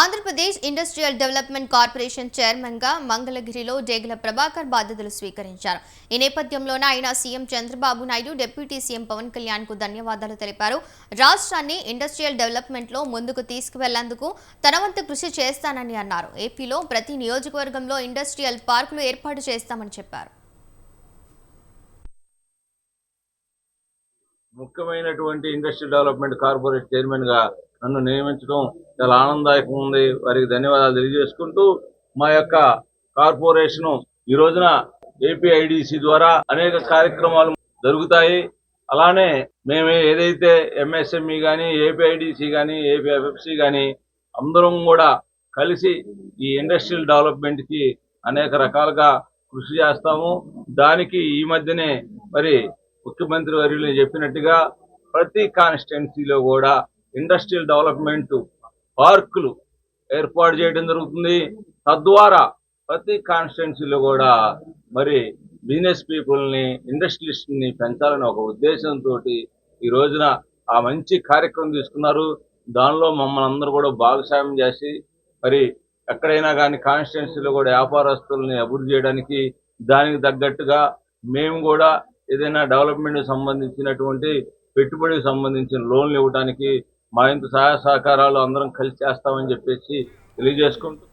Andhra Pradesh industrial development corporation చైర్మన్గా మంగళగిరిలో డేగల ప్రభాకర్ బాధ్యతలు స్వీకరించారు. ఈ నేపథ్యంలోనే ఆయన CM Chandrababu Naidu deputy CM Pavan కళ్యాణ్కు ధన్యవాదాలు తెలిపారు. రాష్ట్రాన్ని ఇండస్ట్రియల్ డెవలప్మెంట్లో ముందుకు తీసుకువెళ్ళేందుకు తన వంతు కృషి చేస్తానని అన్నారు. ఏపీలో ప్రతి నియోజకవర్గంలో ఇండస్ట్రియల్ పార్కులు ఏర్పాటు చేస్తామని చెప్పారు. ముఖ్యమైనటువంటి ఇండస్ట్రియల్ డెవలప్మెంట్ కార్పొరేట్ చైర్మన్గా నన్ను నియమించడం చాలా ఆనందదాయకం ఉంది. వారికి ధన్యవాదాలు తెలియజేసుకుంటూ మా యొక్క కార్పొరేషన్ ఈ రోజున ఏపీఐడిసి ద్వారా అనేక కార్యక్రమాలు జరుగుతాయి. అలానే మేము ఏదైతే ఎంఎస్ఎంఈ కానీ ఏపీఐడిసి కానీ ఏపీఎఫ్ఎఫ్సి కానీ అందరం కూడా కలిసి ఈ ఇండస్ట్రియల్ డెవలప్మెంట్కి అనేక రకాలుగా కృషి చేస్తాము. దానికి ఈ మధ్యనే మరి ముఖ్యమంత్రి వర్యులు చెప్పినట్టుగా ప్రతి కాన్స్టిట్యున్సీలో కూడా ఇండస్ట్రియల్ డెవలప్మెంట్ పార్కులు ఏర్పాటు చేయడం జరుగుతుంది. తద్వారా ప్రతి కాన్స్టిట్యున్సీలో కూడా మరి బిజినెస్ పీపుల్ని ఇండస్ట్రియలిస్ట్ని పెంచాలని ఒక ఉద్దేశంతో ఈ రోజున ఆ మంచి కార్యక్రమం తీసుకున్నారు. దానిలో మమ్మల్ని అందరూ కూడా భాగస్వామ్యం చేసి మరి ఎక్కడైనా కానీ కాన్స్టిట్యున్సీలో కూడా వ్యాపారస్తుల్ని అభివృద్ధి చేయడానికి దానికి తగ్గట్టుగా మేము కూడా ఏదైనా డెవలప్మెంట్కి సంబంధించినటువంటి పెట్టుబడికి సంబంధించిన లోన్లు ఇవ్వడానికి మా ఇంత సహాయ సహకారాలు అందరం కలిసి చేస్తామని చెప్పేసి తెలియజేసుకుంటూ